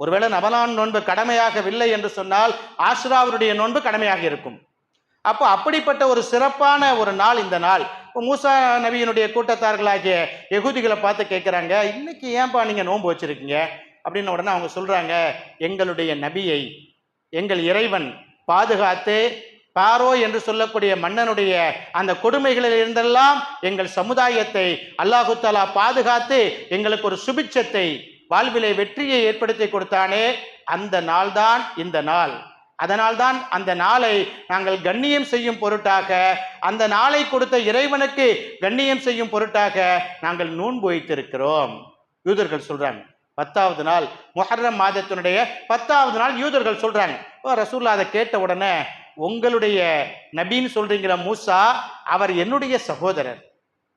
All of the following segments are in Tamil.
ஒருவேளை நபலான் நோன்பு கடமையாகவில்லை என்று சொன்னால் ஆஷ்ராவருடைய நோன்பு கடமையாக இருக்கும். அப்போ அப்படிப்பட்ட ஒரு சிறப்பான ஒரு நாள் இந்த நாள். இப்போ மூசா நபியினுடைய கூட்டத்தார்களாகிய எகுதிகளை பார்த்து கேட்குறாங்க இன்னைக்கு ஏன்பா நீங்கள் நோன்பு வச்சிருக்கீங்க? அப்படின்னு உடனே அவங்க சொல்கிறாங்க எங்களுடைய நபியை எங்கள் இறைவன் பாதுகாத்து பாரோ என்று சொல்லக்கூடிய மன்னனுடைய அந்த கொடுமைகளில் இருந்தெல்லாம் எங்கள் சமுதாயத்தை அல்லாஹு தாலா பாதுகாத்து எங்களுக்கு ஒரு சுபிட்சத்தை வாழ்விலை வெற்றியை ஏற்படுத்தி கொடுத்தானே அந்த நாள்தான் இந்த நாள். அதனால்தான் அந்த நாளை நாங்கள் கண்ணியம் செய்யும் பொருட்டாக அந்த நாளை கொடுத்த இறைவனுக்கு கண்ணியம் செய்யும் பொருட்டாக நாங்கள் நோன்பு வைத்திருக்கிறோம். யூதர்கள் சொல்றாங்க. பத்தாவது நாள் முஹர்ரம் மாதத்தினுடைய பத்தாவது நாள் யூதர்கள் சொல்றாங்க. ஓ ரசூல்லா அதை கேட்ட உடனே உங்களுடைய நபின்னு சொல்றீங்கிற மூசா அவர் என்னுடைய சகோதரர்.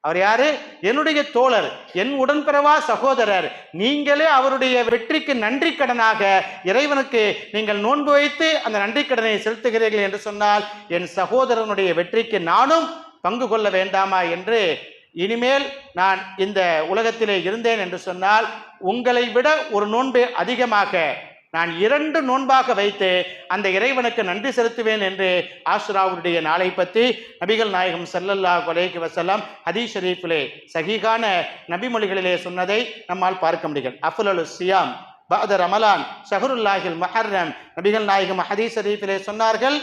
அவர் யாரு? என்னுடைய தோழர் என் உடன்பிறவா சகோதரர். நீங்களே அவருடைய வெற்றிக்கு நன்றி கடனாக இறைவனுக்கு நீங்கள் நோன்பு வைத்து அந்த நன்றி கடனை செலுத்துகிறீர்கள் என்று சொன்னால் என் சகோதரனுடைய வெற்றிக்கு நானும் பங்கு கொள்ள வேண்டாமா என்று இனிமேல் நான் இந்த உலகத்திலே இருந்தேன் என்று சொன்னால் உங்களை விட ஒரு நோன்பு அதிகமாக நான் இரண்டு நோன்பாக வைத்து அந்த இறைவனுக்கு நன்றி செலுத்துவேன் என்று ஆசுராவுடைய நாளை பற்றி நபிகள் நாயகம் செல்லல்லா கொலைக்கு வஸல்லம் ஹதீஸ் ஷரீஃபிலே சகிகான நபிமொழிகளிலே சொன்னதை நம்மால் பார்க்க முடியும் அஃபுலு சியாம் பஹத ரமலான் ஷஹருல்லாஹில் மஹர்ரம் நபிகள் நாயகம் ஹதீஸ் ஷரீஃபிலே சொன்னார்கள்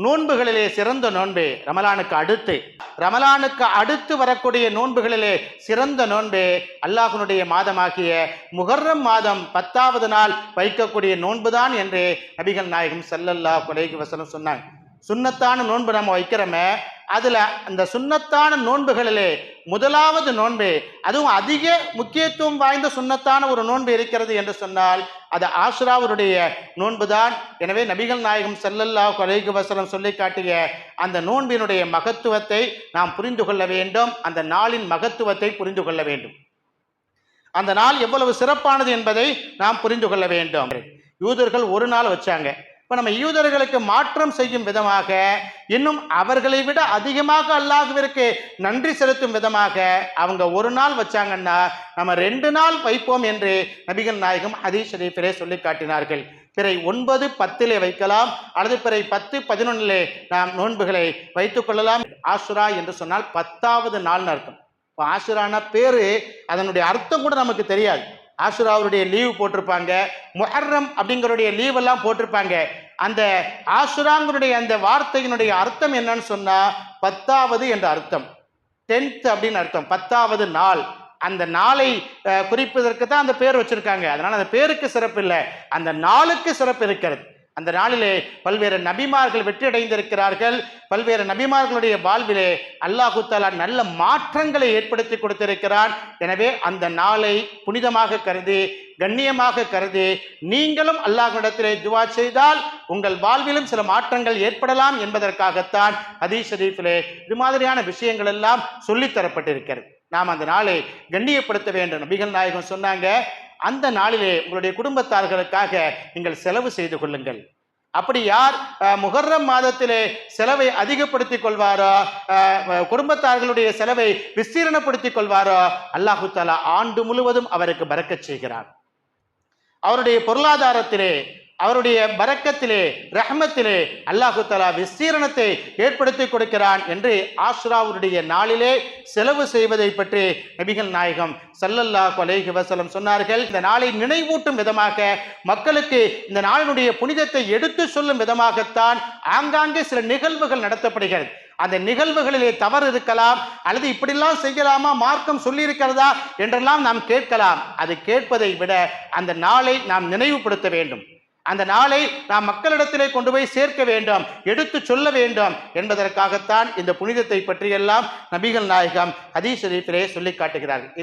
நோன்புகளிலே சிறந்த நோன்பே. ரமலானுக்கு அடுத்து. ரமலானுக்கு அடுத்து வரக்கூடிய நோன்புகளிலே சிறந்த நோன்பே அல்லாஹனுடைய மாதமாகிய முகர்ரம் மாதம் பத்தாவது நாள் வைக்கக்கூடிய நோன்புதான் என்று நபிகள் நாயகம் செல்லல்லா குலேகி வசனம் சொன்னாங்க. சுன்னத்தான நோன்பு நம்ம வைக்கிறோமே அதில் அந்த சுண்ணத்தான நோன்புகளிலே முதலாவது நோன்பு அதுவும் அதிக முக்கியத்துவம் வாய்ந்த சுன்னத்தான ஒரு நோன்பு இருக்கிறது என்று சொன்னால் அது ஆசுராவருடைய நோன்புதான். எனவே நபிகள் நாயகம் செல்லல்லா அலைஹி வசனம் சொல்லி காட்டிய அந்த நோன்பினுடைய மகத்துவத்தை நாம் புரிந்து கொள்ள வேண்டும். அந்த நாளின் மகத்துவத்தை புரிந்து கொள்ள வேண்டும். அந்த நாள் எவ்வளவு சிறப்பானது என்பதை நாம் புரிந்து கொள்ள வேண்டும். யூதர்கள் ஒரு நாள் வச்சாங்க. இப்போ நம்ம யூதர்களுக்கு மாற்றம் செய்யும் விதமாக இன்னும் அவர்களை விட அதிகமாக அல்லாஹுவிற்கு நன்றி செலுத்தும் விதமாக அவங்க ஒரு நாள் வச்சாங்கன்னா நம்ம ரெண்டு நாள் வைப்போம் என்று நபிகள் நாயகம் ஹதீஸ் ஷரீஃபிலே சொல்லி காட்டினார்கள். பிறை ஒன்பது பத்திலே வைக்கலாம் அல்லது பிறை பத்து பதினொன்னிலே நாம் நோன்புகளை வைத்துக் கொள்ளலாம். ஆசுரா என்று சொன்னால் பத்தாவது நாள்னு அர்த்தம். இப்போ ஆசுரான பேர் அதனுடைய அர்த்தம் கூட நமக்கு தெரியாது. ஆசுராவுடைய லீவ் போட்டிருப்பாங்க. முஹர்ரம் அப்படிங்கிறடைய லீவ் எல்லாம் போட்டிருப்பாங்க. அந்த ஆசுராங்கனுடைய அந்த வார்த்தையினுடைய அர்த்தம் என்னன்னு சொன்னால் பத்தாவது என்ற அர்த்தம். டென்த் அப்படின்னு அர்த்தம். பத்தாவது நாள். அந்த நாளை குறிப்பதற்கு தான் அந்த பேர் வச்சுருக்காங்க. அதனால் அந்த பேருக்கு சிறப்பு இல்லை. அந்த நாளுக்கு சிறப்பு இருக்கிறது. அந்த நாளிலே பல்வேறு நபிமார்கள் வெற்றியடைந்திருக்கிறார்கள். பல்வேறு நபிமார்களுடைய வாழ்விலே அல்லாஹு தாலா நல்ல மாற்றங்களை ஏற்படுத்தி கொடுத்திருக்கிறான். எனவே அந்த நாளை புனிதமாக கருதி கண்ணியமாக கருதி நீங்களும் அல்லாஹ்விடத்திலே துவா செய்தால் உங்கள் வாழ்விலும் சில மாற்றங்கள் ஏற்படலாம் என்பதற்காகத்தான் ஹதீஸ் ஷரீஃபிலே இது மாதிரியான விஷயங்கள் எல்லாம் சொல்லித்தரப்பட்டிருக்கிறது. நாம் அந்த நாளை கண்ணியப்படுத்த வேண்டும். நபிகள் நாயகம் சொன்னாங்க அந்த நாளிலே உங்களுடைய குடும்பத்தார்களுக்காக நீங்கள் செலவு செய்து கொள்ளுங்கள். அப்படி யார் முகர்ரம் மாதத்திலே செலவை அதிகப்படுத்திக் கொள்வாரோ குடும்பத்தார்களுடைய செலவை விஸ்தீரணப்படுத்திக் கொள்வாரோ அல்லாஹு தாலா ஆண்டு முழுவதும் அவருக்கு பறக்கச் செய்கிறார் அவருடைய பொருளாதாரத்திலே அவருடைய பரக்கத்திலே ரஹ்மத்திலே அல்லாஹு தலா விஸ்தீரணத்தை ஏற்படுத்தி கொடுக்கிறான் என்று ஆஷ்ராவுடைய நாளிலே செலவு செய்வதை பற்றி நபிகள் நாயகம் சல்லல்லா அலைஹி வசலம் சொன்னார்கள். இந்த நாளை நினைவூட்டும் விதமாக மக்களுக்கு இந்த நாளினுடைய புனிதத்தை எடுத்து சொல்லும் விதமாகத்தான் ஆங்காங்கே சில நிகழ்வுகள் நடத்தப்படுகிறது. அந்த நிகழ்வுகளிலே தவறு இருக்கலாம் அல்லது இப்படிலாம் செய்யலாமா மார்க்கம் சொல்லியிருக்கிறதா என்றெல்லாம் நாம் கேட்கலாம். அது கேட்பதை விட அந்த நாளை நாம் நினைவுபடுத்த வேண்டும். அந்த நாளை நாம் மக்களிடத்திலே கொண்டு போய் சேர்க்க வேண்டும் எடுத்து சொல்ல வேண்டும் என்பதற்காகத்தான் இந்த புனிதத்தை பற்றியெல்லாம் நபிகள் நாயகம் ஹதீஸ் ஷரீஃபிலே சொல்லி காட்டுகிறார்கள்.